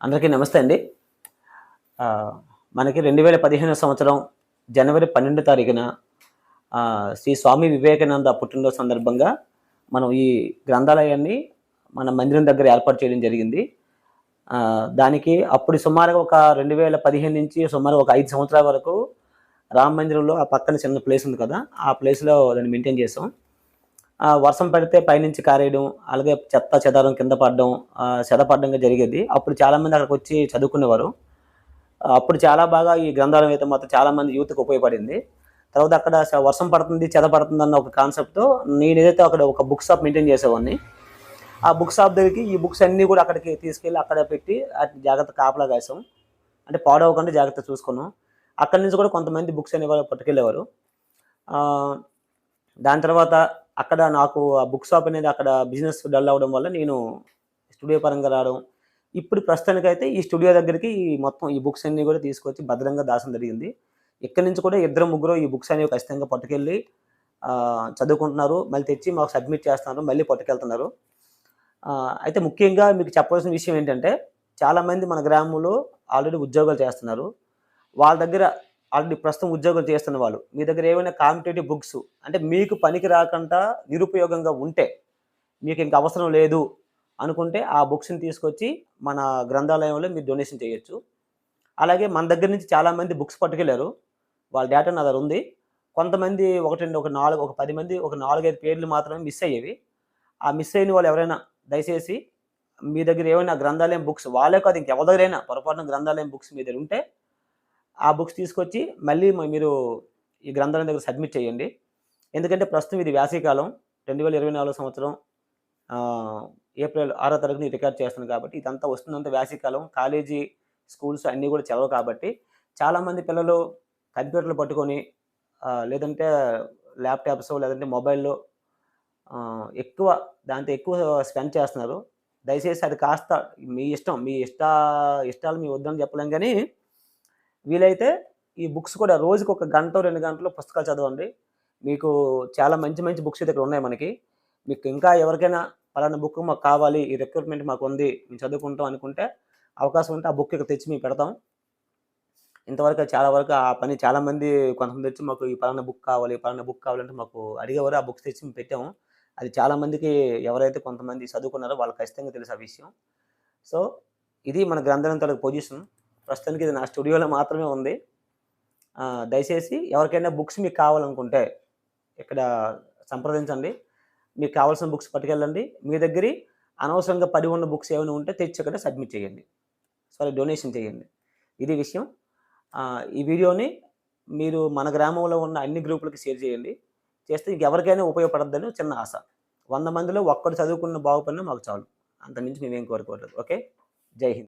అందరికీ నమస్తే అండి. మనకి రెండు వేల పదిహేను సంవత్సరం జనవరి పన్నెండు తారీఖున శ్రీ స్వామి వివేకానంద పుట్టినరోజు సందర్భంగా మనం ఈ గ్రంథాలయాన్ని మన మందిరం దగ్గర ఏర్పాటు చేయడం జరిగింది. దానికి అప్పుడు సుమారుగా ఒక రెండు వేల పదిహేను నుంచి సుమారు ఒక ఐదు సంవత్సరాల వరకు రామ మందిరంలో ఆ పక్కన చిన్న ప్లేస్ ఉంది కదా ఆ ప్లేస్లో దాన్ని మెయింటైన్ చేసాం. వర్షం పడితే పైనుంచి కారేయడం అలాగే చెత్త చెదారం కింద పడడం చెదపడడంగా జరిగేది. అప్పుడు చాలామంది అక్కడికి వచ్చి చదువుకునేవారు. అప్పుడు చాలా బాగా ఈ గ్రంథాలయం అయితే మాత్రం చాలామంది యూత్కి ఉపయోగపడింది. తర్వాత అక్కడ వర్షం పడుతుంది చెద పడుతుంది అన్న ఒక కాన్సెప్ట్తో నేను ఏదైతే అక్కడ ఒక బుక్ షాప్ మెయింటైన్ చేసేవాడిని ఆ బుక్ షాప్ దగ్గరికి ఈ బుక్స్ అన్నీ కూడా అక్కడికి తీసుకెళ్ళి అక్కడ పెట్టి వాటిని జాగ్రత్త కాపలా కాసాం. అంటే పాడవకుండా జాగ్రత్త చూసుకున్నాం. అక్కడి నుంచి కూడా కొంతమంది బుక్స్ అనేవారు పట్టుకెళ్ళేవారు. దాని తర్వాత అక్కడ నాకు ఆ బుక్ షాప్ అనేది అక్కడ బిజినెస్ డల్ అవ్వడం వల్ల నేను స్టూడియో పరంగా రావడం. ఇప్పుడు ప్రస్తుతానికైతే ఈ స్టూడియో దగ్గరికి ఈ మొత్తం ఈ బుక్స్ అన్నీ కూడా తీసుకొచ్చి భద్రంగా దాచడం జరిగింది. ఇక్కడి నుంచి కూడా ఇద్దరు ముగ్గురు ఈ బుక్స్ అనేవి ఖచ్చితంగా పట్టుకెళ్ళి చదువుకుంటున్నారు. మళ్ళీ తెచ్చి మాకు సబ్మిట్ చేస్తున్నారు. మళ్ళీ పట్టుకెళ్తున్నారు. అయితే ముఖ్యంగా మీకు చెప్పవలసిన విషయం ఏంటంటే చాలామంది మన గ్రామంలో ఆల్రెడీ ఉద్యోగాలు చేస్తున్నారు. వాళ్ళ దగ్గర ఆల్రెడీ ప్రస్తుతం ఉద్యోగాలు చేస్తున్న వాళ్ళు. మీ దగ్గర ఏమైనా కాంపిటేటివ్ బుక్స్ అంటే మీకు పనికి రాకుండా నిరుపయోగంగా ఉంటే మీకు ఇంకా అవసరం లేదు అనుకుంటే ఆ బుక్స్ని తీసుకొచ్చి మన గ్రంథాలయంలో మీరు డొనేషన్ చేయొచ్చు. అలాగే మన దగ్గర నుంచి చాలామంది బుక్స్ పట్టుకెళ్ళారు వాళ్ళ డేటా నా దగ్గర ఉంది. కొంతమంది ఒకటి రెండు ఒక నాలుగు ఒక పది మంది ఒక నాలుగైదు పేర్లు మాత్రమే మిస్ అయ్యేవి. ఆ మిస్ అయిన వాళ్ళు ఎవరైనా దయచేసి మీ దగ్గర ఏమైనా గ్రంథాలయం బుక్స్ వాళ్ళే కాదు ఇంకెవరి దగ్గరైనా పొరపాటున గ్రంథాలయం బుక్స్ మీ దగ్గర ఉంటే ఆ బుక్స్ తీసుకొచ్చి మళ్ళీ మీరు ఈ గ్రంథాలయం దగ్గర సబ్మిట్ చేయండి. ఎందుకంటే ప్రస్తుతం ఇది వేసవికాలం రెండు వేల ఇరవై నాలుగు సంవత్సరం ఏప్రిల్ ఆరో తారీఖుని రికార్డ్ చేస్తున్నాను కాబట్టి ఇదంతా వస్తుందంతా వేసవికాలం కాలేజీ స్కూల్స్ అన్నీ కూడా చదవవు కాబట్టి చాలామంది పిల్లలు కంప్యూటర్లు పట్టుకొని లేదంటే ల్యాప్టాప్స్ లేదంటే మొబైల్లో ఎక్కువ దాంతో ఎక్కువ స్పెండ్ చేస్తున్నారు. దయచేసి అది కాస్త మీ ఇష్టం మీ ఇష్ట ఇష్టాలు మీ వద్దని చెప్పలేం కానీ వీలైతే ఈ బుక్స్ కూడా రోజుకి ఒక గంట రెండు గంటలు పుస్తకాలు చదవండి. మీకు చాలా మంచి మంచి బుక్స్ ఇక్కడ ఉన్నాయి మనకి. మీకు ఇంకా ఎవరికైనా పలానా బుక్ మాకు కావాలి ఈ రిక్రూట్మెంట్ మాకు ఉంది మేము చదువుకుంటాం అనుకుంటే అవకాశం ఉంటే ఆ బుక్ ఇక్కడ తెచ్చి మేము పెడతాం. ఇంతవరకు చాలా వరకు ఆ పని చాలామంది కొంతమంది వచ్చి మాకు ఈ పలానా బుక్ కావాలి పలానా బుక్ కావాలంటే మాకు అడిగేవారు ఆ బుక్స్ తెచ్చి మేము పెట్టాము. అది చాలామందికి ఎవరైతే కొంతమంది చదువుకున్నారో వాళ్ళకి ఖచ్చితంగా తెలుసు ఆ విషయం. సో ఇది మన గ్రంథాలయం తాలూకు పొజిషన్ ప్రస్తుతానికి ఇది నా స్టూడియోలో మాత్రమే ఉంది. దయచేసి ఎవరికైనా బుక్స్ మీకు కావాలనుకుంటే ఇక్కడ సంప్రదించండి. మీకు కావాల్సిన బుక్స్ పట్టుకెళ్ళండి. మీ దగ్గర అనవసరంగా పడి ఉన్న బుక్స్ ఏమైనా ఉంటే తెచ్చి ఇక్కడ సబ్మిట్ చేయండి. సారీ డొనేషన్ చేయండి. ఇది విషయం. ఈ వీడియోని మీరు మన గ్రామంలో ఉన్న అన్ని గ్రూపులకి షేర్ చేయండి. చేస్తే ఇంకెవరికైనా ఉపయోగపడద్దని చిన్న ఆశ. వంద మందిలో ఒక్కడు చదువుకున్న బాగుపడినా మాకు చాలు. అంతమించి మేమేం కోరుకోవట్లేదు. ఓకే? జై హింద్.